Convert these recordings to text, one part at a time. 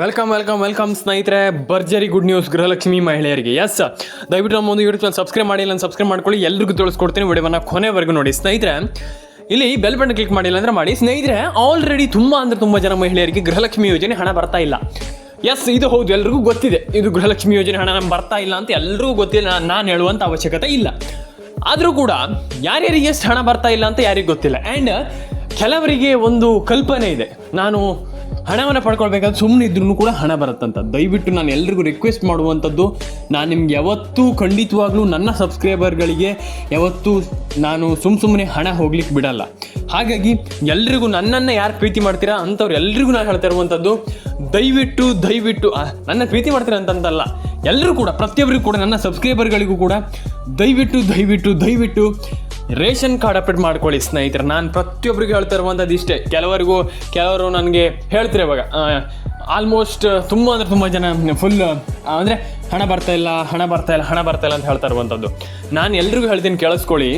Welcome welcome welcome ಸ್ನೇಹಿತರೆ. ಭರ್ಜರಿ good news Gruhalakshmi ಮಹಿಳೆಯರಿಗೆ. ಎಸ್ ದಯವಿಟ್ಟು ನಮ್ಮ ಒಂದು ಯೂಟ್ಯೂಬ್ ಚಾನಲ್ ಸಬ್ಸ್ಕ್ರೈಬ್ ಮಾಡಿಲ್ಲ ಸಬ್ಸ್ಕ್ರೈಬ್ ಮಾಡ್ಕೊಳ್ಳಿ. ಎಲ್ರಿಗೂ ತಿಳಿಸ್ಕೊಡ್ತೀನಿ. ವಿಡಿಯೋವನ್ನು ಕೊನೆವರೆಗೂ ನೋಡಿ. ಸ್ನೇಹಿತರೆ, ಇಲ್ಲಿ ಬೆಲ್ ಬಟನ್ ಕ್ಲಿಕ್ ಮಾಡಿಲ್ಲ ಅಂದ್ರೆ ಮಾಡಿ. ಸ್ನೇಹಿತರೆ ಆಲ್ರೆಡಿ ತುಂಬ ಅಂದ್ರೆ ತುಂಬ ಜನ ಮಹಿಳೆಯರಿಗೆ ಗೃಹಲಕ್ಷ್ಮಿ ಯೋಜನೆ ಹಣ ಬರ್ತಾ ಇಲ್ಲ. ಎಸ್ ಇದು ಹೌದು. ಎಲ್ರಿಗೂ ಗೊತ್ತಿದೆ. ಇದು ಗೃಹಲಕ್ಷ್ಮಿ ಯೋಜನೆ ಹಣ ನಮ್ಗೆ ಬರ್ತಾ ಇಲ್ಲ ಅಂತ ಎಲ್ರಿಗೂ ಗೊತ್ತಿಲ್ಲ. ನಾನು ಹೇಳುವಂಥ ಅವಶ್ಯಕತೆ ಇಲ್ಲ. ಆದರೂ ಕೂಡ ಯಾರ್ಯಾರಿಗೆ ಎಷ್ಟು ಹಣ ಬರ್ತಾ ಇಲ್ಲ ಅಂತ ಯಾರಿಗೂ ಗೊತ್ತಿಲ್ಲ. ಆ್ಯಂಡ್ ಕೆಲವರಿಗೆ ಒಂದು ಕಲ್ಪನೆ ಇದೆ. ನಾನು ಹಣವನ್ನು ಪಡ್ಕೊಳ್ಬೇಕಾದ್ರೆ ಸುಮ್ಮನೆ ಇದ್ರೂ ಕೂಡ ಹಣ ಬರುತ್ತಂತ. ದಯವಿಟ್ಟು ನಾನು ಎಲ್ರಿಗೂ ರಿಕ್ವೆಸ್ಟ್ ಮಾಡುವಂಥದ್ದು, ನಾನು ನಿಮ್ಗೆ ಯಾವತ್ತೂ ಖಂಡಿತವಾಗ್ಲೂ ನನ್ನ ಸಬ್ಸ್ಕ್ರೈಬರ್ಗಳಿಗೆ ಯಾವತ್ತೂ ನಾನು ಸುಮ್ಮ ಸುಮ್ಮನೆ ಹಣ ಹೋಗ್ಲಿಕ್ಕೆ ಬಿಡಲ್ಲ. ಹಾಗಾಗಿ ಎಲ್ರಿಗೂ ನನ್ನನ್ನು ಯಾರು ಪ್ರೀತಿ ಮಾಡ್ತೀರಾ ಅಂಥವ್ರು ಎಲ್ರಿಗೂ ನಾನು ಹೇಳ್ತಾ ಇರುವಂಥದ್ದು, ದಯವಿಟ್ಟು ದಯವಿಟ್ಟು ನನ್ನ ಪ್ರೀತಿ ಮಾಡ್ತೀರಾ ಅಂತಂತಲ್ಲ ಎಲ್ಲರೂ ಕೂಡ ಪ್ರತಿಯೊಬ್ಬರಿಗೂ ಕೂಡ, ನನ್ನ ಸಬ್ಸ್ಕ್ರೈಬರ್ಗಳಿಗೂ ಕೂಡ ದಯವಿಟ್ಟು ದಯವಿಟ್ಟು ದಯವಿಟ್ಟು ರೇಷನ್ ಕಾರ್ಡ್ ಅಪ್ಡೇಟ್ ಮಾಡ್ಕೊಳ್ಳಿ, ಸ್ನೇಹಿತರೆ. ನಾನು ಪ್ರತಿಯೊಬ್ಬರಿಗೂ ಹೇಳ್ತಾ ಇರುವಂಥದ್ದು ಇಷ್ಟೇ. ಕೆಲವರಿಗೂ, ಕೆಲವರು ನನಗೆ ಹೇಳ್ತಾರೆ ಇವಾಗ ಆಲ್ಮೋಸ್ಟ್ ತುಂಬ ಅಂದರೆ ತುಂಬ ಜನ ಫುಲ್ ಅಂದರೆ ಹಣ ಬರ್ತಾ ಇಲ್ಲ, ಹಣ ಬರ್ತಾ ಇಲ್ಲ, ಹಣ ಬರ್ತಾ ಇಲ್ಲ ಅಂತ ಹೇಳ್ತಾ ಇರುವಂಥದ್ದು. ನಾನು ಎಲ್ರಿಗೂ ಹೇಳ್ತೀನಿ, ಕೇಳಿಸ್ಕೊಳ್ಳಿ.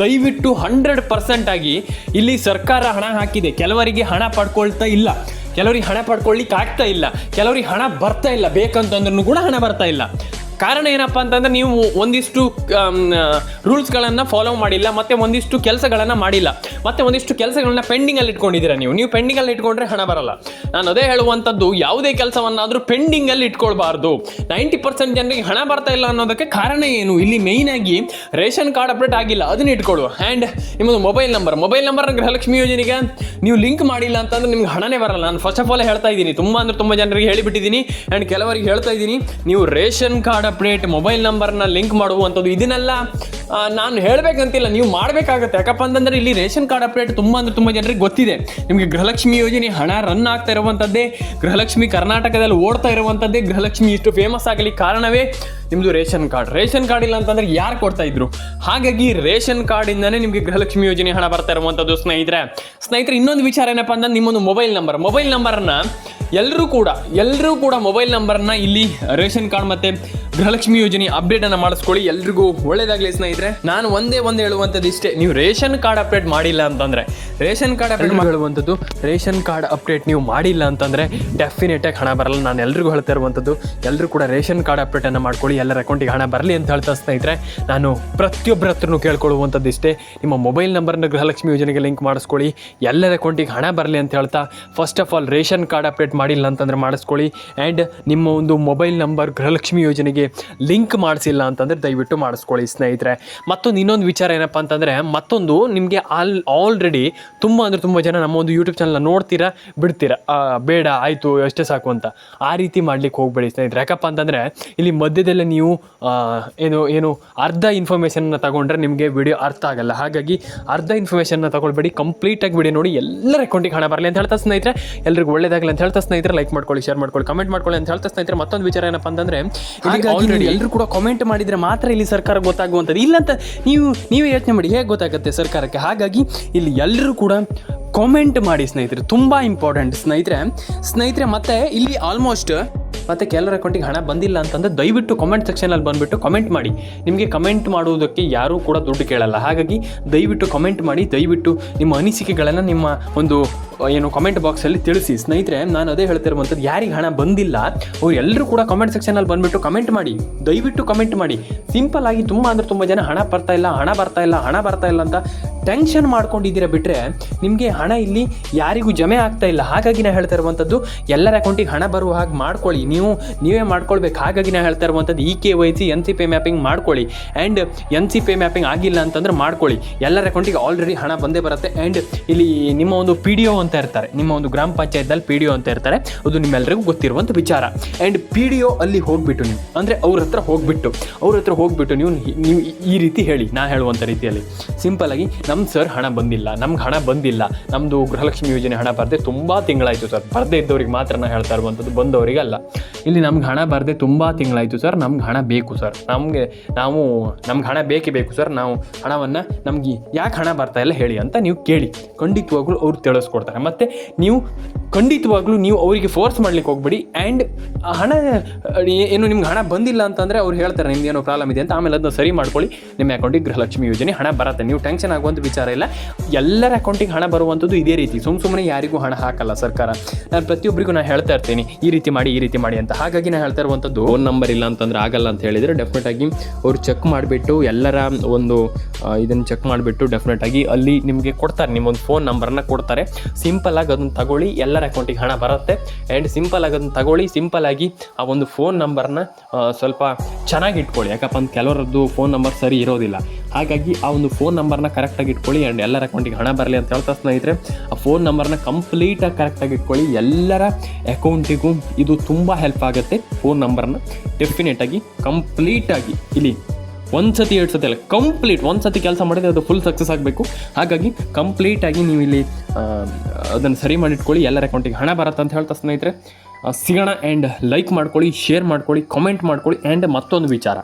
ದಯವಿಟ್ಟು ಹಂಡ್ರೆಡ್ ಪರ್ಸೆಂಟ್ ಆಗಿ ಇಲ್ಲಿ ಸರ್ಕಾರ ಹಣ ಹಾಕಿದೆ. ಕೆಲವರಿಗೆ ಹಣ ಪಡ್ಕೊಳ್ತಾ ಇಲ್ಲ. ಕೆಲವರಿಗೆ ಹಣ ಪಡ್ಕೊಳ್ಳಿಕ್ಕೆ ಆಗ್ತಾ ಇಲ್ಲ. ಕೆಲವರಿಗೆ ಹಣ ಬರ್ತಾ ಇಲ್ಲ. ಬೇಕಂತಂದ್ರೂ ಕೂಡ ಹಣ ಬರ್ತಾ ಇಲ್ಲ. ಕಾರಣ ಏನಪ್ಪ ಅಂತಂದ್ರೆ ನೀವು ಒಂದಿಷ್ಟು ರೂಲ್ಸ್ಗಳನ್ನು ಫಾಲೋ ಮಾಡಿಲ್ಲ, ಮತ್ತೆ ಒಂದಿಷ್ಟು ಕೆಲಸಗಳನ್ನು ಮಾಡಿಲ್ಲ. ಮತ್ತೆ ಒಂದಿಷ್ಟು ಕೆಲಸಗಳನ್ನ ಪೆಂಡಿಂಗಲ್ಲಿ ಇಟ್ಕೊಂಡಿದ್ದೀರಾ ನೀವು? ನೀವು ಪೆಂಡಿಂಗಲ್ಲಿ ಇಟ್ಕೊಂಡ್ರೆ ಹಣ ಬರಲ್ಲ. ನಾನು ಅದೇ ಹೇಳುವಂಥದ್ದು, ಯಾವುದೇ ಕೆಲಸವನ್ನಾದರೂ ಪೆಂಡಿಂಗಲ್ಲಿ ಇಟ್ಕೊಳ್ಬಾರ್ದು. ನೈಂಟಿ ಪರ್ಸೆಂಟ್ ಜನರಿಗೆ ಹಣ ಬರ್ತಾ ಇಲ್ಲ ಅನ್ನೋದಕ್ಕೆ ಕಾರಣ ಏನು? ಇಲ್ಲಿ ಮೇಯ್ನ್ ಆಗಿ ರೇಷನ್ ಕಾರ್ಡ್ ಅಪ್ಡೇಟ್ ಆಗಿಲ್ಲ, ಅದನ್ನ ಇಟ್ಕೊಳ್ಳುವ. ಆ್ಯಂಡ್ ನಿಮ್ಮದು mobile number mobile number Gruhalakshmi ಯೋಜನೆಗೆ ನೀವು ಲಿಂಕ್ ಮಾಡಿಲ್ಲ ಅಂತಂದ್ರೆ ನಿಮ್ಗೆ ಹಣನೇ ಬರಲ್ಲ. ನಾನು ಫಸ್ಟ್ ಆಫ್ ಆಲ್ ಹೇಳ್ತಾ ಇದ್ದೀನಿ, ತುಂಬ ಅಂದ್ರೆ ತುಂಬ ಜನರಿಗೆ ಹೇಳಿಬಿಟ್ಟಿದ್ದೀನಿ ಆ್ಯಂಡ್ ಕೆಲವರಿಗೆ ಹೇಳ್ತಾ ಇದ್ದೀನಿ, ನೀವು ರೇಷನ್ ಕಾರ್ಡ್ ಅಪ್ಡೇಟ್ ಮೊಬೈಲ್ ನಂಬರ್ನ ಲಿಂಕ್ ಮಾಡುವಂಥದ್ದು, ಇದನ್ನೆಲ್ಲ ನಾನು ಹೇಳಬೇಕಂತಿಲ್ಲ, ನೀವು ಮಾಡಬೇಕಾಗುತ್ತೆ. ಯಾಕಪ್ಪ ಅಂತಂದರೆ ಇಲ್ಲಿ ರೇಷನ್ ಕಾರ್ಡ್ ಅಪ್ಡೇಟ್ ತುಂಬ ಅಂದರೆ ತುಂಬ ಜನರಿಗೆ ಗೊತ್ತಿದೆ. ನಿಮಗೆ ಗೃಹಲಕ್ಷ್ಮಿ ಯೋಜನೆ ಹಣ ರನ್ ಆಗ್ತಾ ಇರುವಂಥದ್ದೇ, ಗೃಹಲಕ್ಷ್ಮಿ ಕರ್ನಾಟಕದಲ್ಲಿ ಓಡ್ತಾ ಇರುವಂಥದ್ದೇ, ಗೃಹಲಕ್ಷ್ಮಿ ಇಷ್ಟು ಫೇಮಸ್ ಆಗಲಿ ಕಾರಣವೇ ನಿಮ್ಮದು ರೇಷನ್ ಕಾರ್ಡ್. ರೇಷನ್ ಕಾರ್ಡ್ ಇಲ್ಲ ಅಂತಂದ್ರೆ ಯಾರು ಕೊಡ್ತಾ ಇದ್ರು? ಹಾಗಾಗಿ ರೇಷನ್ ಕಾರ್ಡಿಂದನೇ ನಿಮಗೆ ಗೃಹಲಕ್ಷ್ಮಿ ಯೋಜನೆ ಹಣ ಬರ್ತಾ ಇರುವಂಥದ್ದು ಸ್ನೇಹಿತರೆ. ಸ್ನೇಹಿತರೆ, ಇನ್ನೊಂದು ವಿಚಾರ ಏನಪ್ಪ ಅಂತಂದ್ರೆ ನಿಮ್ಮೊಂದು ಮೊಬೈಲ್ ನಂಬರ್ ಮೊಬೈಲ್ ನಂಬರನ್ನ ಎಲ್ಲರೂ ಕೂಡ ಎಲ್ಲರೂ ಕೂಡ ಮೊಬೈಲ್ ನಂಬರ್ನ ಇಲ್ಲಿ ರೇಷನ್ ಕಾರ್ಡ್ ಮತ್ತೆ ಗೃಹಲಕ್ಷ್ಮಿ ಯೋಜನೆ ಅಪ್ಡೇಟ್ ಅನ್ನ ಮಾಡಿಸ್ಕೊಳ್ಳಿ. ಎಲ್ರಿಗೂ ಒಳ್ಳೇದಾಗಲಿ ಸ್ನೇಹಿತರೆ. ನಾನು ಒಂದೇ ಒಂದು ಹೇಳುವಂಥದ್ದು ಇಷ್ಟೇ. ನೀವು ರೇಷನ್ ಕಾರ್ಡ್ ಅಪ್ಡೇಟ್ ಮಾಡಿಲ್ಲ ಅಂತಂದ್ರೆ ರೇಷನ್ ಕಾರ್ಡ್ ಅಪ್ಡೇಟ್ ಹೇಳುವಂಥದ್ದು ರೇಷನ್ ಕಾರ್ಡ್ ಅಪ್ಡೇಟ್ ನೀವು ಮಾಡಿಲ್ಲ ಅಂತಂದ್ರೆ ಡೆಫಿನೆಟಾಗಿ ಹಣ ಬರಲ್ಲ. ನಾನು ಎಲ್ರಿಗೂ ಹೇಳ್ತಾ ಇರುವಂಥದ್ದು ಎಲ್ಲರೂ ಕೂಡ ರೇಷನ್ ಕಾರ್ಡ್ ಅಪ್ಡೇಟ್ ಅನ್ನು ಮಾಡ್ಕೊಳ್ಳಿ. ಎಲ್ಲರ ಅಕೌಂಟಿಗೆ ಹಣ ಬರಲಿ ಅಂತ ಹೇಳ್ತಾ ಸ್ನೇಹಿತರೆ ನಾನು ಪ್ರತಿಯೊಬ್ಬರ ಹತ್ರನೂ ಕೇಳ್ಕೊಳ್ಳುವಂಥದ್ದು ಇಷ್ಟೇ. ನಿಮ್ಮ ಮೊಬೈಲ್ ನಂಬರ್ನ ಗೃಹಲಕ್ಷ್ಮಿ ಯೋಜನೆಗೆ ಲಿಂಕ್ ಮಾಡಿಸ್ಕೊಳ್ಳಿ. ಎಲ್ಲರ ಅಕೌಂಟಿಗೆ ಹಣ ಬರಲಿ ಅಂತ ಹೇಳ್ತಾ first of all ration card update ಮಾಡಿಲ್ಲ ಅಂತಂದ್ರೆ ಮಾಡಿಸ್ಕೊಳ್ಳಿ. ಆ್ಯಂಡ್ ನಿಮ್ಮ ಒಂದು ಮೊಬೈಲ್ ನಂಬರ್ ಗೃಹಲಕ್ಷ್ಮಿ ಯೋಜನೆಗೆ ಲಿಂಕ್ ಮಾಡಿಸಿಲ್ಲ ಅಂತಂದರೆ ದಯವಿಟ್ಟು ಮಾಡಿಸ್ಕೊಳ್ಳಿ ಸ್ನೇಹಿತರೆ. ಮತ್ತೊಂದು ಇನ್ನೊಂದು ವಿಚಾರ ಏನಪ್ಪ ಅಂತಂದರೆ ಮತ್ತೊಂದು ನಿಮಗೆ ಆಲ್ ಆಲ್ರೆಡಿ ತುಂಬ ಅಂದರೆ ತುಂಬ ಜನ ನಮ್ಮ ಒಂದು ಯೂಟ್ಯೂಬ್ ಚಾನಲ್ನ ನೋಡ್ತೀರಾ, ಬಿಡ್ತೀರಾ? ಬೇಡ, ಆಯಿತು, ಅಷ್ಟೇ ಸಾಕು ಅಂತ. ಆ ರೀತಿ ಮಾಡ್ಲಿಕ್ಕೆ ಹೋಗಬೇಡಿ ಸ್ನೇಹಿತರೆ. ಯಾಕಪ್ಪ ಅಂತಂದರೆ ಇಲ್ಲಿ ಮಧ್ಯದಲ್ಲೇ ನೀವು ಏನು ಏನು ಅರ್ಧ ಇನ್ಫಾರ್ಮೇಷನ್ನ ತಗೊಂಡ್ರೆ ನಿಮಗೆ ವಿಡಿಯೋ ಅರ್ಥ ಆಗಲ್ಲ. ಹಾಗಾಗಿ ಅರ್ಧ ಇನ್ಫಾರ್ಮೇಷನ್ನ ತಗೊಳ್ಬೇಡಿ ಕಂಪ್ಲೀಟಾಗಿ ವಿಡಿಯೋ ನೋಡಿ, ಎಲ್ಲರ ಅಕೌಂಟಿಗೆ ಹಣ ಬರಲಿ ಅಂತ ಹೇಳ್ತಾ ಸ್ನೇಹಿತರೆ. ಎಲ್ರಿಗೂ ಒಳ್ಳೇದಾಗಲಿ ಅಂತ ಹೇಳ್ತಾ ಸ್ನೇಹಿತರೆ ಲೈಕ್ ಮಾಡ್ಕೊಳ್ಳಿ ಶೇರ್ ಮಾಡ್ಕೊಳ್ಳಿ ಕಮೆಂಟ್ ಮಾಡ್ಕೊಳ್ಳಿ ಅಂತ ಹೇಳ್ತಾ ಸ್ನೇಹಿತರೆ ಮತ್ತೊಂದು ವಿಚಾರ ಏನಪ್ಪ ಅಂತಂದ್ರೆ ಆಲ್ರೆಡಿ ಎಲ್ಲರೂ ಕೂಡ ಕಮೆಂಟ್ ಮಾಡಿದರೆ ಮಾತ್ರ ಇಲ್ಲಿ ಸರ್ಕಾರ ಗೊತ್ತಾಗುವಂಥದ್ದು. ಇಲ್ಲಂತ ನೀವು ನೀವೇ ಯೋಚನೆ ಮಾಡಿ ಹೇಗೆ ಗೊತ್ತಾಗುತ್ತೆ ಸರ್ಕಾರಕ್ಕೆ? ಹಾಗಾಗಿ ಇಲ್ಲಿ ಎಲ್ಲರೂ ಕೂಡ ಕಾಮೆಂಟ್ ಮಾಡಿ ಸ್ನೇಹಿತರೆ ತುಂಬ ಇಂಪಾರ್ಟೆಂಟ್ ಸ್ನೇಹಿತರೆ. ಸ್ನೇಹಿತರೆ ಮತ್ತೆ ಇಲ್ಲಿ ಆಲ್ಮೋಸ್ಟ್ ಮತ್ತೆ ಕೆಲವರ ಅಕೌಂಟಿಗೆ ಹಣ ಬಂದಿಲ್ಲ ಅಂತಂದರೆ ದಯವಿಟ್ಟು ಕಮೆಂಟ್ ಸೆಕ್ಷನಲ್ಲಿ ಬಂದುಬಿಟ್ಟು ಕಮೆಂಟ್ ಮಾಡಿ. ನಿಮಗೆ ಕಮೆಂಟ್ ಮಾಡುವುದಕ್ಕೆ ಯಾರೂ ಕೂಡ ದುಡ್ಡು ಕೇಳಲ್ಲ. ಹಾಗಾಗಿ ದಯವಿಟ್ಟು ಕಮೆಂಟ್ ಮಾಡಿ, ದಯವಿಟ್ಟು ನಿಮ್ಮ ಅನಿಸಿಕೆಗಳನ್ನು ನಿಮ್ಮ ಒಂದು ಏನು ಕಮೆಂಟ್ ಬಾಕ್ಸಲ್ಲಿ ತಿಳಿಸಿ. ಸ್ನೇಹಿತರೆ, ನಾನು ಅದೇ ಹೇಳ್ತಿರುವಂಥದ್ದು, ಯಾರಿಗೆ ಹಣ ಬಂದಿಲ್ಲ ಅವ್ರು ಎಲ್ಲರೂ ಕೂಡ ಕಮೆಂಟ್ ಸೆಕ್ಷನಲ್ಲಿ ಬಂದುಬಿಟ್ಟು ಕಮೆಂಟ್ ಮಾಡಿ. ದಯವಿಟ್ಟು ಕಮೆಂಟ್ ಮಾಡಿ. ಸಿಂಪಲ್ ಆಗಿ ತುಂಬ ಅಂದರೆ ತುಂಬ ಜನ ಹಣ ಬರ್ತಾ ಇಲ್ಲ, ಹಣ ಬರ್ತಾ ಇಲ್ಲ, ಹಣ ಬರ್ತಾ ಇಲ್ಲ ಅಂತ ಟೆನ್ಷನ್ ಮಾಡ್ಕೊಂಡಿದ್ದೀರಾ ಬಿಟ್ಟರೆ ನಿಮಗೆ ಹಣ ಇಲ್ಲಿ ಯಾರಿಗೂ ಜಮೆ ಆಗ್ತಾ ಇಲ್ಲ. ಹಾಗಾಗಿ ನಾನು ಹೇಳ್ತಾ ಇರುವಂಥದ್ದು ಎಲ್ಲರ ಅಕೌಂಟಿಗೆ ಹಣ ಬರುವ ಹಾಗೆ ಮಾಡ್ಕೊಳ್ಳಿ. ನೀವು, ನೀವೇ ಮಾಡ್ಕೊಳ್ಬೇಕು. ಹಾಗಾಗಿ ನಾನು ಹೇಳ್ತಾ ಇರುವಂಥದ್ದು E K Y C N C P mapping ಮಾಡ್ಕೊಳ್ಳಿ. And N C P mapping ಆಗಿಲ್ಲ ಅಂತಂದ್ರೆ ಮಾಡ್ಕೊಳ್ಳಿ. ಎಲ್ಲರ ಅಕೌಂಟಿಗೆ ಆಲ್ರೆಡಿ ಹಣ ಬಂದೇ ಬರುತ್ತೆ. ಆ್ಯಂಡ್ ಇಲ್ಲಿ ನಿಮ್ಮ ಒಂದು ಪಿ ಡಿ ಒ ಅಂತ ಇರ್ತಾರೆ. ನಿಮ್ಮ ಒಂದು ಗ್ರಾಮ ಪಂಚಾಯತ್ದಲ್ಲಿ ಪಿ ಡಿ ಒ ಅಂತ ಇರ್ತಾರೆ. ಅದು ನಿಮ್ಮೆಲ್ಲರಿಗೂ ಗೊತ್ತಿರುವಂಥ ವಿಚಾರ. ಆ್ಯಂಡ್ ಪಿ ಡಿ ಒ ಅಲ್ಲಿ ಹೋಗ್ಬಿಟ್ಟು ನೀವು, ಅಂದರೆ ಅವ್ರ ಹತ್ರ ಹೋಗ್ಬಿಟ್ಟು, ಅವ್ರ ಹತ್ರ ಹೋಗ್ಬಿಟ್ಟು ನೀವು ನೀವು ಈ ರೀತಿ ಹೇಳಿ. ನಾ ಹೇಳುವಂಥ ರೀತಿಯಲ್ಲಿ. ಸಿಂಪಲ್ ಆಗಿ ನಮ್ಮ ಸರ್ ಹಣ ಬಂದಿಲ್ಲ. ನಮ್ಗೆ ಹಣ ಬಂದಿಲ್ಲ. ನಮ್ಮದು ಗೃಹಲಕ್ಷ್ಮಿ ಯೋಜನೆ ಹಣ ಬರದೆ ತುಂಬ ತಿಂಗಳಾಯಿತು ಸರ್ ಬರದೇ ಇದ್ದವ್ರಿಗೆ ಮಾತ್ರ ನಾ ಹೇಳ್ತಾ ಇರುವಂಥದ್ದು ಬಂದವರಿಗೆ ಅಲ್ಲ ಇಲ್ಲಿ ನಮ್ಗೆ ಹಣ ಬರದೆ ತುಂಬ ತಿಂಗಳಾಯಿತು ಸರ್. ನಮ್ಗೆ ಹಣ ಬೇಕು ಸರ್. ನಮಗೆ ನಾವು, ನಮ್ಗೆ ಹಣ ಬೇಕೇ ಬೇಕು ಸರ್. ನಾವು ಹಣವನ್ನು ನಮಗೆ ಯಾಕೆ ಹಣ ಬರ್ತಾ ಇಲ್ಲ ಹೇಳಿ ಅಂತ ನೀವು ಕೇಳಿ. ಖಂಡಿತವಾಗ್ಲೂ ಅವ್ರು ತಿಳಿಸ್ಕೊಡ್ತಾರೆ. ಮತ್ತು ನೀವು ಖಂಡಿತವಾಗ್ಲೂ ನೀವು ಅವರಿಗೆ ಫೋರ್ಸ್ ಮಾಡ್ಲಿಕ್ಕೆ ಹೋಗ್ಬೇಡಿ. ಆ್ಯಂಡ್ ಹಣ ಏನು ನಿಮ್ಗೆ ಹಣ ಬಂದಿಲ್ಲ ಅಂತಂದರೆ ಅವ್ರು ಹೇಳ್ತಾರೆ, ನಿಮ್ದು ಏನೋ ಪ್ರಾಬ್ಲಮ್ ಇದೆ ಅಂತ. ಆಮೇಲೆ ಅದನ್ನ ಸರಿ ಮಾಡ್ಕೊಳ್ಳಿ. ನಿಮ್ಮ ಅಕೌಂಟಿಗೆ ಗೃಹಲಕ್ಷ್ಮಿ ಯೋಜನೆ ಹಣ ಬರುತ್ತೆ. ನೀವು ಟೆನ್ಷನ್ ಆಗುವಂಥ ವಿಚಾರ ಇಲ್ಲ. ಎಲ್ಲರ ಅಕೌಂಟಿಗೆ ಹಣ ಬರುವಂಥದ್ದು ಇದೇ ರೀತಿ. ಸುಮ್ಮ ಸುಮ್ಮನೆ ಯಾರಿಗೂ ಹಣ ಹಾಕಲ್ಲ ಸರ್ಕಾರ. ನಾನು ಪ್ರತಿಯೊಬ್ಬರಿಗೂ ನಾನು ಹೇಳ್ತಾ ಇರ್ತೀನಿ. ಈ ರೀತಿ ಮಾಡಿ, ಈ ರೀತಿ ಮಾಡಿ ಅಂತ. ಹಾಗಾಗಿ ನಾನು ಹೇಳ್ತಾ ಇರುವಂಥದ್ದು ಫೋನ್ ನಂಬರ್ ಇಲ್ಲ ಅಂತಂದ್ರೆ ಆಗಲ್ಲ ಅಂತ ಹೇಳಿದರೆ ಡೆಫಿನೆಟ್ ಆಗಿ ಅವರು ಚೆಕ್ ಮಾಡಿಬಿಟ್ಟು ಎಲ್ಲರ ಒಂದು ಇದನ್ನು ಚೆಕ್ ಮಾಡಿಬಿಟ್ಟು ಡೆಫಿನೆಟ್ ಆಗಿ ಅಲ್ಲಿ ನಿಮಗೆ ಕೊಡ್ತಾರೆ. ನಿಮ್ಮೊಂದು ಫೋನ್ ನಂಬರನ್ನ ಕೊಡ್ತಾರೆ. ಸಿಂಪಲ್ ಆಗಿ ಅದನ್ನು ತಗೊಳ್ಳಿ, ಎಲ್ಲರ ಅಕೌಂಟಿಗೆ ಹಣ ಬರುತ್ತೆ. ಆ್ಯಂಡ್ ಸಿಂಪಲ್ ಆಗಿ ಅದನ್ನು ತಗೊಳ್ಳಿ ಸಿಂಪಲ್ ಆಗಿ ಆ ಒಂದು ಫೋನ್ ನಂಬರ್ನ ಸ್ವಲ್ಪ ಚೆನ್ನಾಗಿ ಇಟ್ಕೊಳ್ಳಿ. ಯಾಕಪ್ಪ ಅಂತ ಕೆಲವರದ್ದು ಫೋನ್ ನಂಬರ್ ಸರಿ ಇರೋದಿಲ್ಲ. ಹಾಗಾಗಿ ಆ ಒಂದು ಫೋನ್ ನಂಬರ್ನ ಕರೆಕ್ಟಾಗಿ ಇಟ್ಕೊಳ್ಳಿ ಆ್ಯಂಡ್ ಎಲ್ಲರ ಅಕೌಂಟಿಗೆ ಹಣ ಬರಲಿ ಅಂತ ಹೇಳ್ತಾ ಸ್ನೇಹಿತರೆ, ಆ ಫೋನ್ ನಂಬರ್ನ ಕಂಪ್ಲೀಟಾಗಿ ಕರೆಕ್ಟಾಗಿ ಇಟ್ಕೊಳ್ಳಿ, ಎಲ್ಲರ ಅಕೌಂಟಿಗೂ ಇದು ತುಂಬ ಹೆಲ್ಪ್ ಆಗುತ್ತೆ. ಫೋನ್ ನಂಬರ್ನ ಡೆಫಿನೆಟಾಗಿ ಕಂಪ್ಲೀಟಾಗಿ ಇಲ್ಲಿ ಒಂದು ಸತಿ, ಎರಡು ಸತಿ ಅಲ್ಲ ಕಂಪ್ಲೀಟ್ ಒಂದು ಸತಿ ಕೆಲಸ ಮಾಡಿದ್ರೆ ಅದು ಫುಲ್ ಸಕ್ಸಸ್ ಆಗಬೇಕು. ಹಾಗಾಗಿ ಕಂಪ್ಲೀಟಾಗಿ ನೀವು ಇಲ್ಲಿ ಅದನ್ನು ಸರಿ ಮಾಡಿಟ್ಕೊಳ್ಳಿ ಎಲ್ಲರ ಅಕೌಂಟಿಗೆ ಹಣ ಬರುತ್ತೆ ಅಂತ ಹೇಳ್ತಾ ಸ್ನೇಹಿತರೆ. ಸಿಗೋಣ ಆ್ಯಂಡ್ ಲೈಕ್ ಮಾಡ್ಕೊಳ್ಳಿ ಶೇರ್ ಮಾಡ್ಕೊಳ್ಳಿ ಕಾಮೆಂಟ್ ಮಾಡ್ಕೊಳ್ಳಿ ಆ್ಯಂಡ್ ಮತ್ತೊಂದು ವಿಚಾರ.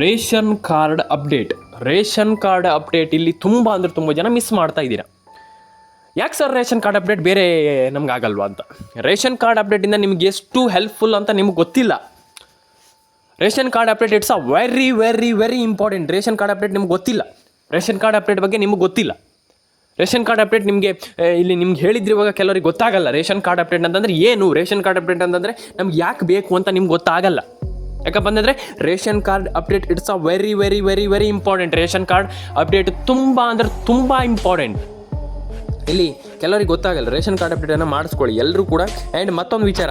Ration card update ration card update ಇಲ್ಲಿ ತುಂಬ ಅಂದರೆ ತುಂಬ ಜನ ಮಿಸ್ ಮಾಡ್ತಾ ಇದ್ದೀರಾ ಯಾಕೆ ಸರ್ ರೇಷನ್ ಕಾರ್ಡ್ ಅಪ್ಡೇಟ್ ಬೇರೆ ನಮ್ಗೆ ಆಗಲ್ವಾ ಅಂತ ರೇಷನ್ ಕಾರ್ಡ್ ಅಪ್ಡೇಟಿಂದ ನಿಮ್ಗೆ ಎಷ್ಟು ಹೆಲ್ಪ್ಫುಲ್ ಅಂತ ನಿಮ್ಗೆ ಗೊತ್ತಿಲ್ಲ ration card update it's a very very very important ration card update ನಿಮ್ಗೆ ಗೊತ್ತಿಲ್ಲ ರೇಷನ್ ಕಾರ್ಡ್ ಅಪ್ಡೇಟ್ ಬಗ್ಗೆ ನಿಮ್ಗೆ ಗೊತ್ತಿಲ್ಲ ರೇಷನ್ ಕಾರ್ಡ್ ಅಪ್ಡೇಟ್ ನಿಮಗೆ ಇಲ್ಲಿ ನಿಮ್ಗೆ ಹೇಳಿದ್ರೆ ಇವಾಗ ಕೆಲವರಿಗೆ ಗೊತ್ತಾಗಲ್ಲ ರೇಷನ್ ಕಾರ್ಡ್ ಅಪ್ಡೇಟ್ ಅಂತಂದ್ರೆ ಏನು ರೇಷನ್ ಕಾರ್ಡ್ ಅಪ್ಡೇಟ್ ಅಂತಂದರೆ ನಮ್ಗೆ ಯಾಕೆ ಬೇಕು ಅಂತ ನಿಮ್ಗೆ ಗೊತ್ತಾಗಲ್ಲ ಯಾಕಪ್ಪ ಅಂತಂದರೆ ration card update it's a very very very very important ration card update ತುಂಬ ಅಂದ್ರೆ ತುಂಬ ಇಂಪಾರ್ಟೆಂಟ್ ಇಲ್ಲಿ ಕೆಲವರಿಗೆ ಗೊತ್ತಾಗಲ್ಲ, ರೇಷನ್ ಕಾರ್ಡ್ ಅಪ್ಡೇಟನ್ನು ಮಾಡಿಸ್ಕೊಳ್ಳಿ. ಎಲ್ಲರೂ ಕೂಡ ಆ್ಯಂಡ್ ಮತ್ತೊಂದು ವಿಚಾರ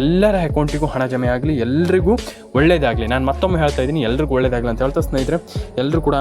ಎಲ್ಲರ ಅಕೌಂಟಿಗೂ ಹಣ ಜಮೆ ಆಗಲಿ, ಎಲ್ರಿಗೂ ಒಳ್ಳೇದಾಗಲಿ. ನಾನು ಮತ್ತೊಮ್ಮೆ ಹೇಳ್ತಾ ಇದ್ದೀನಿ, ಎಲ್ರಿಗೂ ಒಳ್ಳೇದಾಗಲಿ ಅಂತ ಹೇಳ್ತಾ ಸ್ನೇಹಿತರೆ ಎಲ್ಲರೂ ಕೂಡ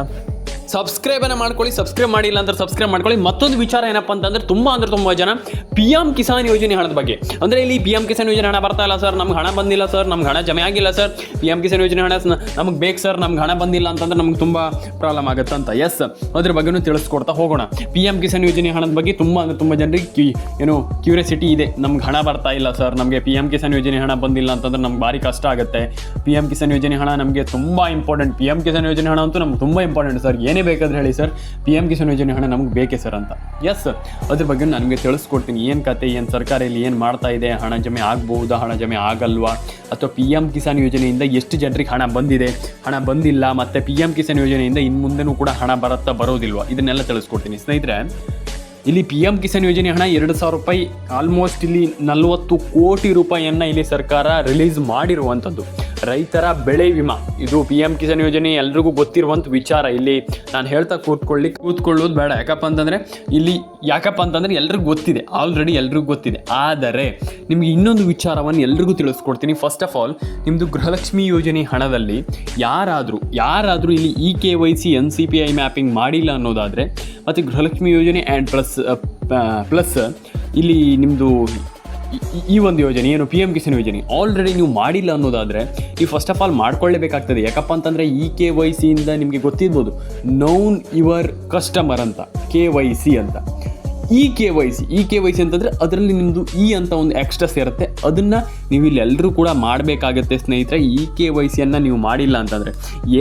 ಸಬ್ಸ್ಕ್ರೈಬನ್ನು ಮಾಡ್ಕೊಳ್ಳಿ ಸಬ್ಸ್ಕ್ರೈಬ್ ಮಾಡಿಲ್ಲ ಅಂದ್ರೆ ಸಬ್ಸ್ಕ್ರೈಬ್ ಮಾಡ್ಕೊಳ್ಳಿ. ಮತ್ತೊಂದು ವಿಚಾರ ಏನಪ್ಪ ಅಂತಂದ್ರೆ ತುಂಬ ಅಂದ್ರೆ ತುಂಬ ಜನ ಪಿ ಎಂ ಕಿಸಾನ್ ಯೋಜನೆ ಹಣದ ಬಗ್ಗೆ. ಅಂದರೆ ಇಲ್ಲಿ ಪಿ ಎಂ ಕಿಸಾನ್ ಯೋಜನೆ ಹಣ ಬರ್ತಾ ಇಲ್ಲ ಸರ್ ನಮ್ಗೆ ಹಣ ಬಂದಿಲ್ಲ ಸರ್ ನಮ್ಗೆ ಹಣ ಜಮೆ ಆಗಿಲ್ಲ ಸರ್ ಪಿ ಎಂ ಕಿಸಾನ್ ಯೋಜನೆ ಹಣ ನಮಗೆ ಬೇಕು ಸರ್ ನಮ್ಗೆ ಹಣ ಬಂದಿಲ್ಲ ಅಂತಂದ್ರೆ ನಮ್ಗೆ ತುಂಬ ಪ್ರಾಬ್ಲಮ್ ಆಗುತ್ತೆ ಅಂತ ಎಸ್ ಅದ್ರ ಬಗ್ಗೆನೂ ತಿಳಿಸ್ಕೊಡ್ತಾ ಹೋಗೋಣ. ಪಿ ಎಂ ಕಿಸಾನ್ ಯೋಜನೆ ಹಣದ ಬಗ್ಗೆ ತುಂಬ ಅಂದ್ರೆ ತುಂಬ ಜನರಿಗೆ ಏನು ಕ್ಯೂರಿಯಾಸಿಟಿ ಇದೆ. ನಮ್ಗೆ ಹಣ ಬರ್ತಾ ಇಲ್ಲ ಸರ್ ನಮಗೆ ಪಿ ಎಂ ಕಿಸಾನ್ ಯೋಜನೆ ಹಣ ಬಂದಿಲ್ಲ ಅಂತಂದ್ರೆ ನಮ್ಗೆ ಭಾರಿ ಕಷ್ಟ ಆಗುತ್ತೆ. ಪಿ ಎಂ ಕಿಸಾನ್ ಯೋಜನೆ ಹಣ ನಮಗೆ ತುಂಬ ಇಂಪಾರ್ಟೆಂಟ್ ಪಿ ಎಂ ಕಿಸಾನ್ ಯೋಜನೆ ಹಣ ಅಂತೂ ನಮ್ಗೆ ತುಂಬ ಇಂಪಾರ್ಟೆಂಟ್ ಸರ್ ಏನೇ ಬೇಕಾದ್ರೆ ಹೇಳಿ ಸರ್. ಪಿ ಎಂ ಕಿಸಾನ್ ಯೋಜನೆ ಹಣ ನಮಗೆ ಬೇಕೇ ಸರ್ ಅಂತ. ಎಸ್ ಅದ್ರ ಬಗ್ಗೆ ನನಗೆ ತಿಳಿಸ್ಕೊಡ್ತೀನಿ. ಏನು ಕತೆ, ಏನು ಸರ್ಕಾರ ಇಲ್ಲಿ ಏನು ಮಾಡ್ತಾ ಇದೆ, ಹಣ ಜಮೆ ಆಗ್ಬಹುದಾ, ಹಣ ಜಮೆ ಆಗಲ್ವಾ? ಅಥವಾ ಪಿ ಎಂ ಕಿಸಾನ್ ಯೋಜನೆಯಿಂದ ಎಷ್ಟು ಜನರಿಗೆ ಹಣ ಬಂದಿದೆ? ಹಣ ಬಂದಿಲ್ಲ ಮತ್ತು ಪಿ ಎಂ ಕಿಸಾನ್ ಯೋಜನೆಯಿಂದ ಇನ್ನು ಮುಂದೆನೂ ಕೂಡ ಹಣ ಬರುತ್ತಾ, ಬರೋದಿಲ್ವಾ? ಇದನ್ನೆಲ್ಲ ತಿಳಿಸ್ಕೊಡ್ತೀನಿ. ಸ್ನೇಹಿತರೆ, ಇಲ್ಲಿ ಪಿ ಎಂ ಕಿಸಾನ್ ಯೋಜನೆ ಹಣ ಎರಡು ಸಾವಿರ ರೂಪಾಯಿ ಆಲ್ಮೋಸ್ಟ್ ಇಲ್ಲಿ ನಲವತ್ತು ಕೋಟಿ ರೂಪಾಯಿಯನ್ನು ಇಲ್ಲಿ ಸರ್ಕಾರ ರಿಲೀಸ್ ಮಾಡಿರುವಂಥದ್ದು. ರೈತರ ಬೆಳೆ ವಿಮಾ. ಇದು ಪಿ ಎಂ ಕಿಸಾನ್ ಯೋಜನೆ ಎಲ್ರಿಗೂ ಗೊತ್ತಿರುವಂಥ ವಿಚಾರ. ಇಲ್ಲಿ ನಾನು ಹೇಳ್ತಾ ಕೂತ್ಕೊಳ್ಳಿ ಕೂತ್ಕೊಳ್ಳೋದು ಬೇಡ. ಯಾಕಪ್ಪ ಅಂತಂದರೆ ಇಲ್ಲಿ ಯಾಕಪ್ಪ ಅಂತಂದರೆ ಎಲ್ರಿಗೂ ಗೊತ್ತಿದೆ. ಆಲ್ರೆಡಿ ಎಲ್ರಿಗೂ ಗೊತ್ತಿದೆ. ಆದರೆ ನಿಮಗೆ ಇನ್ನೊಂದು ವಿಚಾರವನ್ನು ಎಲ್ರಿಗೂ ತಿಳಿಸ್ಕೊಡ್ತೀನಿ. ಫಸ್ಟ್ ಆಫ್ ಆಲ್ ನಿಮ್ಮದು ಗೃಹಲಕ್ಷ್ಮಿ ಯೋಜನೆ ಹಣದಲ್ಲಿ ಯಾರಾದರೂ ಯಾರಾದರೂ ಇಲ್ಲಿ E K Y C N C P I mapping ಮಾಡಿಲ್ಲ ಅನ್ನೋದಾದರೆ, ಮತ್ತು ಗೃಹಲಕ್ಷ್ಮಿ ಯೋಜನೆ ಆ್ಯಂಡ್ ಪ್ಲಸ್ ಪ್ಲಸ್ ಇಲ್ಲಿ ನಿಮ್ಮದು ಈ- ಒಂದು ಯೋಜನೆ, ಏನು ಪಿ ಎಂ ಕಿಸಾನ್ ಯೋಜನೆ ಆಲ್ರೆಡಿ ನೀವು ಮಾಡಿಲ್ಲ ಅನ್ನೋದಾದರೆ ನೀವು ಫಸ್ಟ್ ಆಫ್ ಆಲ್ ಮಾಡ್ಕೊಳ್ಳೇಬೇಕಾಗ್ತದೆ. ಯಾಕಪ್ಪ ಅಂತಂದರೆ ಈ ಕೆ ವೈ ಸಿಯಿಂದ ನಿಮಗೆ ಗೊತ್ತಿರ್ಬೋದು ನೌನ್ ಯುವರ್ ಕಸ್ಟಮರ್ ಅಂತ ಕೆ ವೈ ಸಿ ಅಂತ. E K Y C E K Y C ಅಂತಂದರೆ ಅದರಲ್ಲಿ ನಿಮ್ಮದು ಇ ಅಂತ ಒಂದು ಎಕ್ಸ್ಟ್ರಾ ಸೇರುತ್ತೆ ಅದನ್ನು ನೀವು ಇಲ್ಲಿ ಎಲ್ಲರೂ ಕೂಡ ಮಾಡಬೇಕಾಗತ್ತೆ ಸ್ನೇಹಿತರೆ. ಇ ಕೆ ವೈ ಸಿಯನ್ನು ನೀವು ಮಾಡಿಲ್ಲ ಅಂತಂದರೆ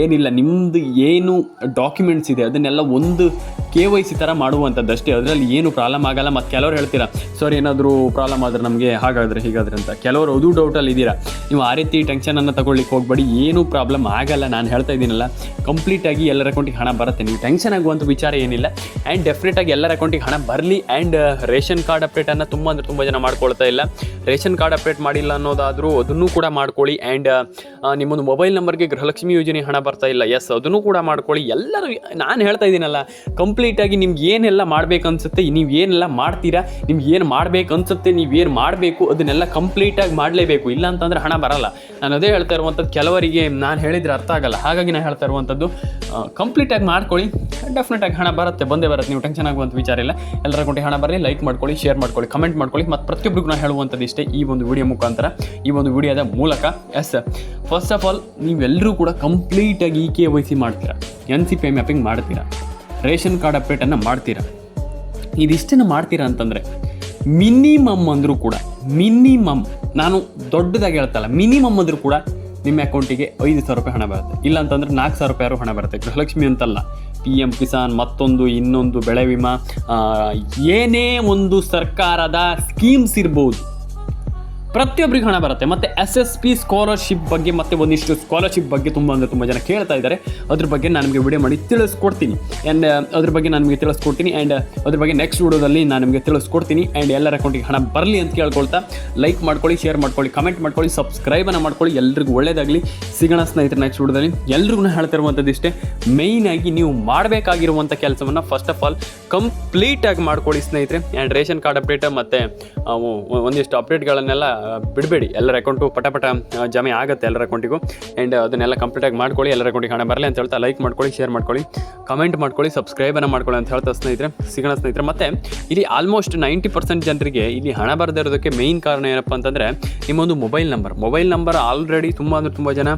ಏನಿಲ್ಲ. ನಿಮ್ಮದು ಏನು ಡಾಕ್ಯುಮೆಂಟ್ಸ್ ಇದೆ, ಅದನ್ನೆಲ್ಲ ಒಂದು ಕೆ ವೈ ಸಿ ಥರ ಮಾಡುವಂಥದ್ದು ಅಷ್ಟೇ ಅದರಲ್ಲಿ ಏನು ಪ್ರಾಬ್ಲಮ್ ಆಗಲ್ಲ. ಮತ್ತು ಕೆಲವರು ಹೇಳ್ತೀರಾ, ಸರ್, ಏನಾದರೂ ಪ್ರಾಬ್ಲಮ್ ಆದರೆ ನಮಗೆ ಹಾಗಾದರೆ ಹೀಗಾದ್ರೆ ಅಂತ. ಕೆಲವರು ಅದು ಡೌಟಲ್ಲಿ ಇದ್ದೀರಾ. ನೀವು ಆ ರೀತಿ ಟೆನ್ಷನನ್ನು ತಗೊಳ್ಳಿಕ್ಕೆ ಹೋಗಬೇಡಿ. ಏನೂ ಪ್ರಾಬ್ಲಮ್ ಆಗಲ್ಲ. ನಾನು ಹೇಳ್ತಾ ಇದ್ದೀನಲ್ಲ ಕಂಪ್ಲೀಟಾಗಿ ಎಲ್ಲರ ಅಕೌಂಟಿಗೆ ಹಣ ಬರುತ್ತೆ. ನೀವು ಟೆನ್ಷನ್ ಆಗುವಂಥ ವಿಚಾರ ಏನಿಲ್ಲ. ಆ್ಯಂಡ್ ಡೆಫಿನೆಟಾಗಿ ಎಲ್ಲರ ಅಕೌಂಟಿಗೆ ಹಣ ಬರಲಿ ಆ್ಯಂಡ್ ರೇಷನ್ ಕಾರ್ಡ್ ಅಪ್ಡೇಟನ್ನು ತುಂಬ ಅಂದರೆ ತುಂಬ ಜನ ಮಾಡ್ಕೊಳ್ತಾ ಇಲ್ಲ. ರೇಷನ್ ಕಾರ್ಡ್ ಅಪ್ಡೇಟ್ ಮಾಡಿಲ್ಲ ಅನ್ನೋದಾದರೂ ಅದನ್ನು ಕೂಡ ಮಾಡ್ಕೊಳ್ಳಿ ಆ್ಯಂಡ್ ನಿಮ್ಮೊಂದು ಮೊಬೈಲ್ ನಂಬರ್ಗೆ ಗೃಹಲಕ್ಷ್ಮಿ ಯೋಜನೆ ಹಣ ಬರ್ತಾ ಇಲ್ಲ. ಎಸ್ ಅದನ್ನು ಕೂಡ ಮಾಡ್ಕೊಳ್ಳಿ. ಎಲ್ಲರೂ, ನಾನು ಹೇಳ್ತಾ ಇದ್ದೀನಲ್ಲ ಕಂಪ್ಲೀಟಾಗಿ ನಿಮ್ಗೆ ಏನೆಲ್ಲ ಮಾಡಬೇಕನ್ಸುತ್ತೆ ನೀವು ಏನೆಲ್ಲ ಮಾಡ್ತೀರಾ, ನಿಮ್ಗೆ ಏನು ಮಾಡ್ಬೇಕು ಅನ್ಸುತ್ತೆ, ನೀವು ಏನು ಮಾಡಬೇಕು, ಅದನ್ನೆಲ್ಲ ಕಂಪ್ಲೀಟಾಗಿ ಮಾಡಲೇಬೇಕು. ಇಲ್ಲ ಅಂತಂದರೆ ಹಣ ಬರಲ್ಲ. ನಾನು ಅದೇ ಹೇಳ್ತಾ ಇರುವಂಥದ್ದು ಕೆಲವರಿಗೆ ನಾನು ಹೇಳಿದರೆ ಅರ್ಥ ಆಗಲ್ಲ. ಹಾಗಾಗಿ ನಾನು ಹೇಳ್ತಾ ಇರುವಂಥದ್ದು ಕಂಪ್ಲೀಟಾಗಿ ಮಾಡ್ಕೊಳ್ಳಿ. ಡೆಫಿನೆಟಾಗಿ ಹಣ ಬರುತ್ತೆ, ಬಂದೇ ಬರುತ್ತೆ. ನೀವು ಟೆನ್ಷನ್ ಆಗುವಂಥ ವಿಚಾರ ಇಲ್ಲ. ಎಲ್ಲರ ಅಕೌಂಟಿಗೆ ಹಣ ಬರಲಿ ಲೈಕ್ ಮಾಡ್ಕೊಳ್ಳಿ ಶೇರ್ ಮಾಡ್ಕೊಳ್ಳಿ ಕಮೆಂಟ್ ಮಾಡ್ಕೊಳ್ಳಿ. ಮತ್ತು ಪ್ರತಿಯೊಬ್ಬರಿಗೂ ನಾನು ಹೇಳುವಂಥದ್ದು ಇಷ್ಟೇ ಈ ಒಂದು ವಿಡಿಯೋ ಮುಖಾಂತರ. ಈ ಒಂದು ವಿಡಿಯೋದ ಮೂಲಕ ಎಸ್ ಫಸ್ಟ್ ಆಫ್ ಆಲ್ ನೀವೆಲ್ಲರೂ ಕೂಡ ಕಂಪ್ಲೀಟಾಗಿ ಇ ಕೆ ವೈ ಸಿ ಮಾಡ್ತೀರಾ? ಎನ್ ಸಿ ಪಿ ಮ್ಯಾಪಿಂಗ್ ಮಾಡ್ತೀರಾ? ರೇಷನ್ ಕಾರ್ಡ್ ಅಪ್ಡೇಟನ್ನು ಮಾಡ್ತೀರಾ? ಇದಿಷ್ಟನ್ನು ಮಾಡ್ತೀರಾ ಅಂತಂದರೆ ಮಿನಿಮಮ್ ಅಂದರೂ ಕೂಡ ಮಿನಿಮಮ್ ನಾನು ದೊಡ್ಡದಾಗಿ ಹೇಳ್ತಲ್ಲ ಮಿನಿಮಮ್ ಅಂದರೂ ಕೂಡ ನಿಮ್ಮ ಅಕೌಂಟಿಗೆ ಐದು ಸಾವಿರ ರೂಪಾಯಿ ಹಣ ಬರುತ್ತೆ. ಇಲ್ಲ ಅಂತಂದ್ರೆ ನಾಲ್ಕು ಸಾವಿರ ರೂಪಾಯಿ ಹಣ ಬರುತ್ತೆ. ಗೃಹಲಕ್ಷ್ಮಿ ಅಂತಲ್ಲ ಪಿ ಎಂ ಕಿಸಾನ್ ಮತ್ತೊಂದು, ಇನ್ನೊಂದು ಬೆಳೆ ವಿಮಾ ಏನೇ ಒಂದು ಸರ್ಕಾರದ ಸ್ಕೀಮ್ಸ್ ಇರ್ಬೋದು. ಪ್ರತಿಯೊಬ್ಬರಿಗೆ ಹಣ ಬರುತ್ತೆ. ಮತ್ತು ಎಸ್ ಎಸ್ ಪಿ ಸ್ಕಾಲರ್ಶಿಪ್ ಬಗ್ಗೆ ಮತ್ತೆ ಒಂದಿಷ್ಟು ಸ್ಕಾಲರ್ಶಿಪ್ ಬಗ್ಗೆ ತುಂಬ ಅಂದರೆ ತುಂಬ ಜನ ಕೇಳ್ತಾ ಇದ್ದಾರೆ. ಅದ್ರ ಬಗ್ಗೆ ನಾನು ನಿಮಗೆ ವಿಡಿಯೋ ಮಾಡಿ ತಿಳಿಸ್ಕೊಡ್ತೀನಿ. ಆ್ಯಂಡ್ ಅದ್ರ ಬಗ್ಗೆ ನಾನು ನಿಮಗೆ ತಿಳಿಸ್ಕೊಡ್ತೀನಿ. ಆ್ಯಂಡ್ ಅದ್ರ ಬಗ್ಗೆ ನೆಕ್ಸ್ಟ್ ವಿಡಿಯೋದಲ್ಲಿ ನಾನು ನಿಮಗೆ ತಿಳಿಸ್ಕೊಡ್ತೀನಿ. ಆ್ಯಂಡ್ ಎಲ್ಲರ ಅಕೌಂಟಿಗೆ ಹಣ ಬರಲಿ ಅಂತ ಕೇಳ್ಕೊಳ್ತಾ ಲೈಕ್ ಮಾಡ್ಕೊಳ್ಳಿ ಶೇರ್ ಮಾಡ್ಕೊಳ್ಳಿ ಕಮೆಂಟ್ ಮಾಡ್ಕೊಳ್ಳಿ ಸಬ್ಸ್ಕ್ರೈಬನ್ನು ಮಾಡ್ಕೊಳ್ಳಿ. ಎಲ್ರಿಗೂ ಒಳ್ಳೇದಾಗಲಿ. ಸಿಗೋಣ ಸ್ನೇಹಿತರೆ ನೆಕ್ಸ್ಟ್ ವಿಡಿಯೋದಲ್ಲಿ ಎಲ್ರಿಗೂ ಹೇಳ್ತಿರುವಂಥದ್ದು ಇಷ್ಟೇ. ಮೇಯ್ನಾಗಿ ನೀವು ಮಾಡಬೇಕಾಗಿರುವಂಥ ಕೆಲಸವನ್ನು ಫಸ್ಟ್ ಆಫ್ ಆಲ್ ಕಂಪ್ಲೀಟಾಗಿ ಮಾಡ್ಕೊಳ್ಳಿ ಸ್ನೇಹಿತರೆ. ಆ್ಯಂಡ್ ರೇಷನ್ ಕಾರ್ಡ್ ಅಪ್ಡೇಟ್ ಮತ್ತು ಒಂದಿಷ್ಟು ಅಪ್ಡೇಟ್ಗಳನ್ನೆಲ್ಲ ಬಿಡಬೇಡಿ, ಎಲ್ಲರ ಅಕೌಂಟು ಪಟ ಪಟ ಜಮೆ ಆಗುತ್ತೆ ಎಲ್ಲರ ಅಕೌಂಟಿಗೂ ಆ್ಯಂಡ್ ಅದನ್ನೆಲ್ಲ ಕಂಪ್ಲೀಟಾಗಿ ಮಾಡ್ಕೊಳ್ಳಿ, ಎಲ್ಲರ ಅಕೌಂಟಿಗೆ ಹಣ ಬರಲಿ ಅಂತ ಹೇಳ್ತಾ ಲೈಕ್ ಮಾಡ್ಕೊಳ್ಳಿ ಶೇರ್ ಮಾಡ್ಕೊಳ್ಳಿ ಕಮೆಂಟ್ ಮಾಡ್ಕೊಳ್ಳಿ ಸಬ್ಸ್ಕ್ರೈಬನ್ನು ಮಾಡ್ಕೊಳ್ಳಿ ಅಂತ ಹೇಳ್ತಾ ಸ್ನೇಹಿತರೆ, ಸಿಗೋಣ ಸ್ನೇಹಿತರೆ. ಮತ್ತು, ಇಲ್ಲಿ ಆಲ್ಮೋಸ್ಟ್ ನೈಂಟಿ ಪರ್ಸೆಂಟ್ ಜನರಿಗೆ ಇಲ್ಲಿ ಹಣ ಬರದೇ ಇರೋದಕ್ಕೆ ಮೇಯ್ನ್ ಕಾರಣ ಏನಪ್ಪ ಅಂತಂದರೆ, ನಿಮ್ಮೊಂದು mobile number mobile number already ತುಂಬ ಅಂದರೆ ತುಂಬ ಜನ,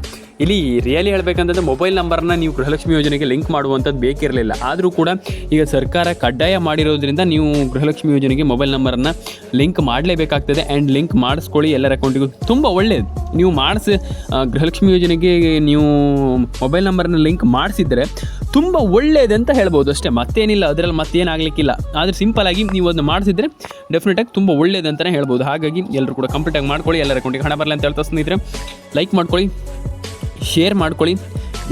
ಇಲ್ಲಿ ರಿಯಲಿ ಹೇಳಬೇಕಂತಂದರೆ ಮೊಬೈಲ್ ನಂಬರ್ನ ನೀವು ಗೃಹಲಕ್ಷ್ಮಿ ಯೋಜನೆಗೆ ಲಿಂಕ್ ಮಾಡುವಂಥದ್ದು ಬೇಕಿರಲಿಲ್ಲ. ಆದರೂ ಕೂಡ ಈಗ ಸರ್ಕಾರ ಕಡ್ಡಾಯ ಮಾಡಿರೋದ್ರಿಂದ ನೀವು ಗೃಹಲಕ್ಷ್ಮಿ ಯೋಜನೆಗೆ ಮೊಬೈಲ್ ನಂಬರನ್ನು ಲಿಂಕ್ ಮಾಡಲೇಬೇಕಾಗ್ತದೆ. ಆ್ಯಂಡ್ ಲಿಂಕ್ ಮಾಡಿಸ್ಕೊಳ್ಳಿ ಎಲ್ಲರ ಅಕೌಂಟಿಗೂ. ತುಂಬ ಒಳ್ಳೆಯದು ನೀವು ಮಾಡಿಸಿ ಗೃಹಲಕ್ಷ್ಮಿ ಯೋಜನೆಗೆ ನೀವು ಮೊಬೈಲ್ ನಂಬರನ್ನ ಲಿಂಕ್ ಮಾಡಿಸಿದರೆ ತುಂಬ ಒಳ್ಳೆಯದಂತ ಹೇಳ್ಬೋದು ಅಷ್ಟೇ. ಮತ್ತೇನಿಲ್ಲ, ಅದರಲ್ಲಿ ಮತ್ತೇನಾಗಲಿಕ್ಕಿಲ್ಲ. ಆದರೆ ಸಿಂಪಲಾಗಿ ನೀವು ಅದನ್ನು ಮಾಡಿಸಿದ್ರೆ ಡೆಫಿನೆಟಾಗಿ ತುಂಬ ಒಳ್ಳೆಯದಂತಲೇ ಹೇಳ್ಬೋದು. ಹಾಗಾಗಿ ಎಲ್ಲರೂ ಕೂಡ ಕಂಪ್ಲೀಟಾಗಿ ಮಾಡ್ಕೊಳ್ಳಿ, ಎಲ್ಲರ ಅಕೌಂಟಿಗೆ ಹಣ ಬರಲಿ ಅಂತ ಹೇಳ್ತಾ ಸ್ನೇಹಿತರೆ. ಲೈಕ್ ಮಾಡ್ಕೊಳ್ಳಿ ಶೇರ್ ಮಾಡ್ಕೊಳ್ಳಿ.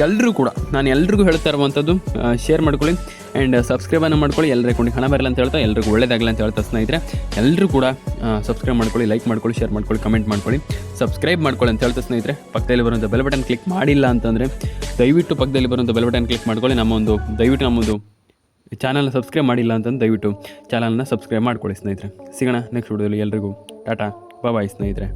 ಎಲ್ಲರೂ ಕೂಡ, ನಾನು ಎಲ್ರಿಗೂ ಹೇಳ್ತಾ ಇರುವಂಥದ್ದು ಶೇರ್ ಮಾಡ್ಕೊಳ್ಳಿ. ಆ್ಯಂಡ್ ಸಬ್ಸ್ಕ್ರೈಬನ್ನು ಮಾಡ್ಕೊಳ್ಳಿ. ಎಲ್ಲರ ಕೊಂಡು ಹಣ ಬರಲ್ಲ ಅಂತ ಹೇಳ್ತಾ ಎಲ್ಲರಿಗೂ ಒಳ್ಳೇದಾಗಲಿ ಅಂತ ಹೇಳ್ತಾ ಸ್ನೇಹಿತರೆ. ಎಲ್ಲರೂ ಕೂಡ ಸಬ್ಸ್ಕ್ರೈಬ್ ಮಾಡ್ಕೊಳ್ಳಿ ಲೈಕ್ ಮಾಡ್ಕೊಳ್ಳಿ ಶೇರ್ ಮಾಡ್ಕೊಳ್ಳಿ ಕಮೆಂಟ್ ಮಾಡ್ಕೊಳ್ಳಿ. ಸಬ್ಸ್ಕ್ರೈಬ್ ಮಾಡ್ಕೊಳ್ಳಿ ಅಂತ ಹೇಳ್ತಾ ಸ್ನೇಹಿತರೆ. ಪಕ್ಕದಲ್ಲಿ ಬರುವಂಥ ಬೆಲ್ ಬಟನ್ ಕ್ಲಿಕ್ ಮಾಡಿಲ್ಲ ಅಂತಂದರೆ, ದಯವಿಟ್ಟು ಪಕ್ಕದಲ್ಲಿ ಬರುವಂಥ ಬೆಲ್ ಬಟನ್ ಕ್ಲಿಕ್ ಮಾಡ್ಕೊಳ್ಳಿ. ನಮ್ಮ ಒಂದು, ದಯವಿಟ್ಟು ನಮ್ಮದು ಚಾನಲ್ನ ಸಬ್ಸ್ಕ್ರೈಬ್ ಮಾಡಿಲ್ಲ ಅಂತಂದು ದಯವಿಟ್ಟು ಚಾನಲ್ನ ಸಬ್ಸ್ಕ್ರೈಬ್ ಮಾಡ್ಕೊಳ್ಳಿ ಸ್ನೇಹಿತರೆ. ಸಿಗೋಣ ನೆಕ್ಸ್ಟ್ ವಿಡಿಯೋದಲ್ಲಿ ಎಲ್ರಿಗೂ. ಟಾಟಾ ಬಾಯ್ ಸ್ನೇಹಿತರೆ.